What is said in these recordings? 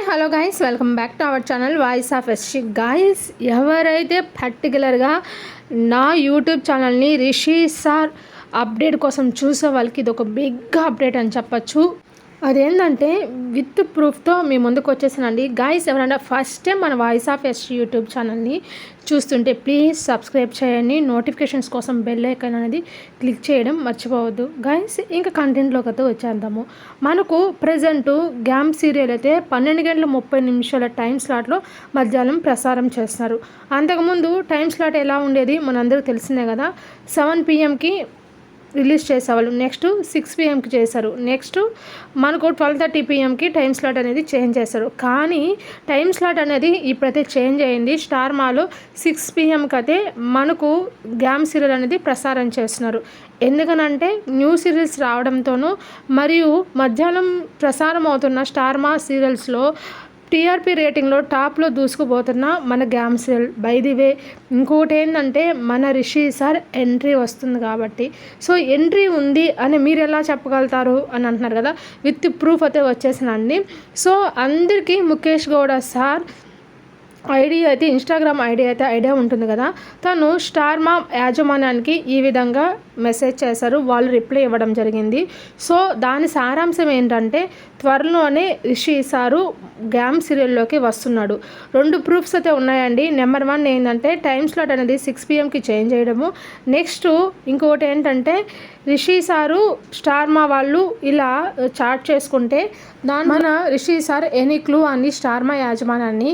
Hi hello guys welcome back to our channel voice of ఎస్షి guys ఎవరైతే పర్టికులర్గా నా YouTube ఛానల్ని రిషి సార్ అప్డేట్ కోసం చూసే వాళ్ళకి ఇది ఒక బిగ్ అప్డేట్ అని చెప్పచ్చు. అదేంటంటే విత్ ప్రూఫ్తో మీ ముందుకు వచ్చేసానండి. గాయస్ ఎవరైనా ఫస్ట్ టైం మన వాయిస్ ఆఫ్ ఎస్ యూట్యూబ్ ఛానల్ని చూస్తుంటే ప్లీజ్ సబ్స్క్రైబ్ చేయండి. నోటిఫికేషన్స్ కోసం బెల్ ఐకాన్ అనేది క్లిక్ చేయడం మర్చిపోవద్దు. గాయస్ ఇంకా కంటెంట్లోకి అయితే వచ్చేద్దాము. మనకు ప్రజెంట్ గ్యామ్ సీరియల్ అయితే పన్నెండు గంటల ముప్పై నిమిషాల టైం స్లాట్లో మధ్యాహ్నం ప్రసారం చేస్తున్నారు. అంతకుముందు టైం స్లాట్ ఎలా ఉండేది మనందరికీ తెలిసిందే కదా. సెవెన్ పిఎంకి రిలీజ్ చేసేవాళ్ళు. నెక్స్ట్ సిక్స్ పిఎంకి చేశారు. నెక్స్ట్ మనకు ట్వెల్వ్ థర్టీ పిఎంకి టైం స్లాట్ అనేది చేంజ్ చేశారు. కానీ టైం స్లాట్ అనేది ఇప్పుడైతే చేంజ్ అయింది. స్టార్ మాలో సిక్స్ పిఎంకి అయితే మనకు గ్యామ్ సీరియల్ అనేది ప్రసారం చేస్తున్నారు. ఎందుకనంటే న్యూ సీరియల్స్ రావడంతోనూ మరియు మధ్యాహ్నం ప్రసారం అవుతున్న స్టార్ మా సీరియల్స్లో టీఆర్పీ రేటింగ్లో టాప్లో దూసుకుపోతున్న మన గ్యామ్సెల్. బై ది వే ఇంకోటి ఏంటంటే మన రిషి సార్ ఎంట్రీ వస్తుంది కాబట్టి. సో ఎంట్రీ ఉంది అని మీరు ఎలా చెప్పగలుగుతారు అని అంటున్నారు కదా? విత్ ప్రూఫ్ అయితే వచ్చేసినండి సో అందరికీ ముఖేష్ గౌడ సార్ ఐడి అయితే ఇన్స్టాగ్రామ్ ఐడి అయితే ఐడియా ఉంటుంది కదా? తను స్టార్ మా యాజమాన్యానికి ఈ విధంగా మెసేజ్ చేశారు. వాళ్ళు రిప్లై ఇవ్వడం జరిగింది. సో దాని సారాంశం ఏంటంటే త్వరలోనే రిషి సారు గ్యామ్ సీరియల్లోకి వస్తున్నాడు. రెండు ప్రూఫ్స్ అయితే ఉన్నాయండి. నెంబర్ వన్ ఏంటంటే టైం స్లాట్ అనేది సిక్స్ పిఎంకి చేంజ్ చేయడము. నెక్స్ట్ ఇంకొకటి ఏంటంటే రిషి సారు స్టార్ మా వాళ్ళు ఇలా చాట్ చేసుకుంటే దాని మన రిషి సార్ ఎనీ క్లూ అని స్టార్ మా యాజమాన్యాన్ని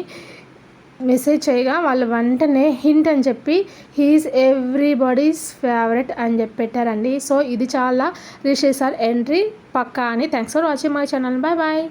మెసేజ్ చేయగా వాళ్ళు వెంటనే హింట్ అని చెప్పి హీఈస్ ఎవ్రీబడీస్ ఫేవరెట్ అని చెప్పి పెట్టారండి. సో ఇది చాలా రిషి సార్ ఎంట్రీ పక్కా అని. Thanks for watching my channel. Bye bye.